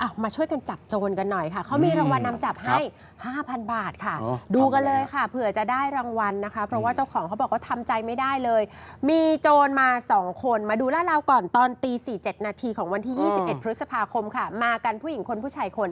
อะมาช่วยกันจับโจรกันหน่อยค่ะ เขามีอืมรางวัลนำจับครับให้ 5,000 บาทค่ะ อ๋อดูกันเลยทำอะไรครับค่ะ เผื่อจะได้รางวัลนะคะ เพราะว่าอืมเจ้าของเขาบอกว่าทำใจไม่ได้เลย มีโจรมา 2 คนมาดูล่าดเราก่อนตอนตี47นาทีของวันที่21 พฤษภาคมค่ะ มากันผู้หญิงคนผู้ชายคน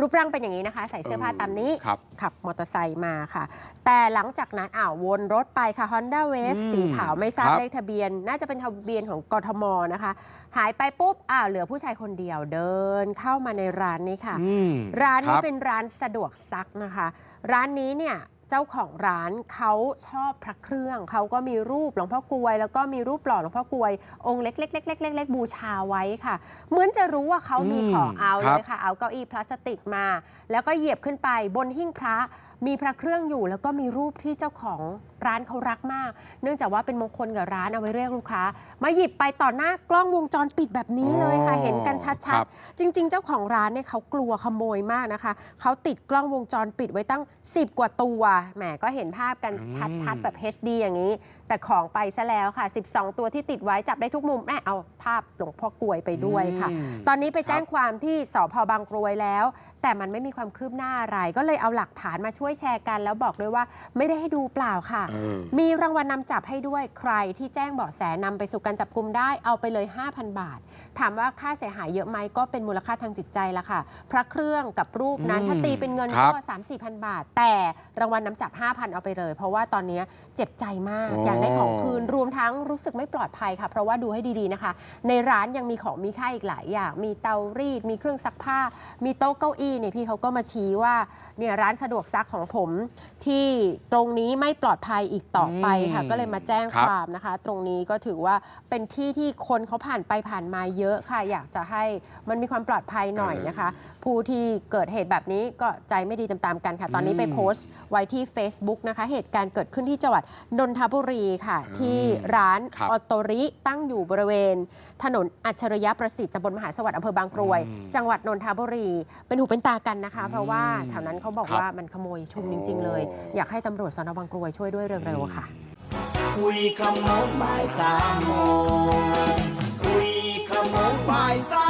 รูปร่างเป็นอย่างนี้นะคะ ใส่เสื้อผ้าตามนี้ ครับ ขับมอเตอร์ไซค์มาค่ะ แต่หลังจากนั้นอ้าววนรถไปค่ะ Honda Wave อืมสีขาวไม่ทราบครับ เลขทะเบียน น่าจะเป็นทะเบียนของกทมนะคะ หายไปปุ๊บอ้าวเหลือผู้ชายคนเดียวเดินเข้ามาในร้านนี้ค่ะ อืมร้านนี้คบเป็นร้านสะดวกซักนะคะ ร้านนี้เนี่ยเจ้าของร้านเขาชอบพระเครื่อง เขาก็มีรูปหลวงพ่อกลวย แล้วก็มีรูปหล่อหลวงพ่อกลวย องค์เล็กๆๆๆๆๆบูชาไว้ค่ะ เหมือนจะรู้ว่าเขามีของอืมเอาครัเลบยค่ะ เอาเก้าอี้พลาสติกมา แล้วก็เหยียบขึ้นไปบนหิ้งพระมีพระเครื่องอยู่ แล้วก็มีรูปที่เจ้าของร้านเขารักมาก เนื่องจากว่าเป็นมงคลกับร้านเอาไว้เรียกลูกค้า มาหยิบไปต่อหน้ากล้องวงจรปิดแบบนี้เลยค่ะอ๋อเห็นกันชัครัดบๆจริง ๆ เจ้าของร้านเนี่ยเขากลัวขโมยมากนะคะ เขาติดกล้องวงจรปิดไว้ตั้ง 10 กว่าตัว แหมก็เห็นภาพกันอืมชัดๆ แบบ HD อย่างนี้ แต่ของไปซะแล้วค่ะ 12 ตัวที่ติดไว้จับได้ทุกมุมแม่เอาภาพหลวงพ่อกลวยไปด้วยค่ะอืมตอนนี้ไปแจ้งครับความที่สพบางกรวยแล้ว แต่มันไม่มีความคืบหน้าอะไร ก็เลยเอาหลักฐานมาช่วยแชร์กัน แล้วบอกด้วยว่าไม่ได้ให้ดูเปล่าค่ะเออมีรางวัลนำจับให้ด้วยใครที่แจ้งเบาะแสนำไปสู่การจับกลุ่มได้เอาไปเลย 5,000 บาท ถามว่าค่าเสียหายเยอะไหมก็เป็นมูลค่าทางจิตใจละค่ะ พระเครื่องกับรูปนั้นอืมถ้าตีเป็นเงินครัก็บ3 4พันบาท แต่รางวัลนำจับ 5,000 เอาไปเลย เพราะว่าตอนนี้เจ็บใจมากอ๋อออยากได้ของคืนรวมทั้งรู้สึกไม่ปลอดภัยค่ะ เพราะว่าดูให้ดีๆนะคะ ในร้านยังมีของมีค่าอีกหลายอย่างมีเตารีดมีเครื่องซักผ้า มีโต๊ะเก้าอี้เนี่ยพี่เขาก็มาชี้ว่าเนี่ยร้านสะดวกซักของผมที่ตรงนี้ไม่ปลอดภัยอีกต่อไปค่ะอืมก็เลยมาแจ้งครับความนะคะ ตรงนี้ก็ถือว่าเป็นที่ที่คนเขาผ่านไปผ่านมาเยอะค่ะ อยากจะให้มันมีความปลอดภัยหน่อยนะคะ ผู้ที่เกิดเหตุแบบนี้ก็ใจไม่ดีตามๆกันค่ะ ตอนนี้ไปอืมโพสต์ไว้ที่ Facebook นะคะ เหตุการณ์เกิดขึ้นที่จังหวัดนนทบุรีค่ะอืมที่ร้านครับออโตริตั้งอยู่บริเวณ ถนนอัจฉริยประสิทธิ์ตำบลมหาสวัสดิ์อำเภอบางกรวยอืมจังหวัดนนทบุรี เป็นหูเป็นตากันนะคะอืมเพราะว่าแถวนั้นเขาบอกครับว่ามันขโมยชุมจริง ๆ เลยโอ้อยากให้ตำรวจสนบางกรวยช่วยด้วยเร็วๆค่ะ คุยขโมยบายสามโมงคุยขโมยบายสาม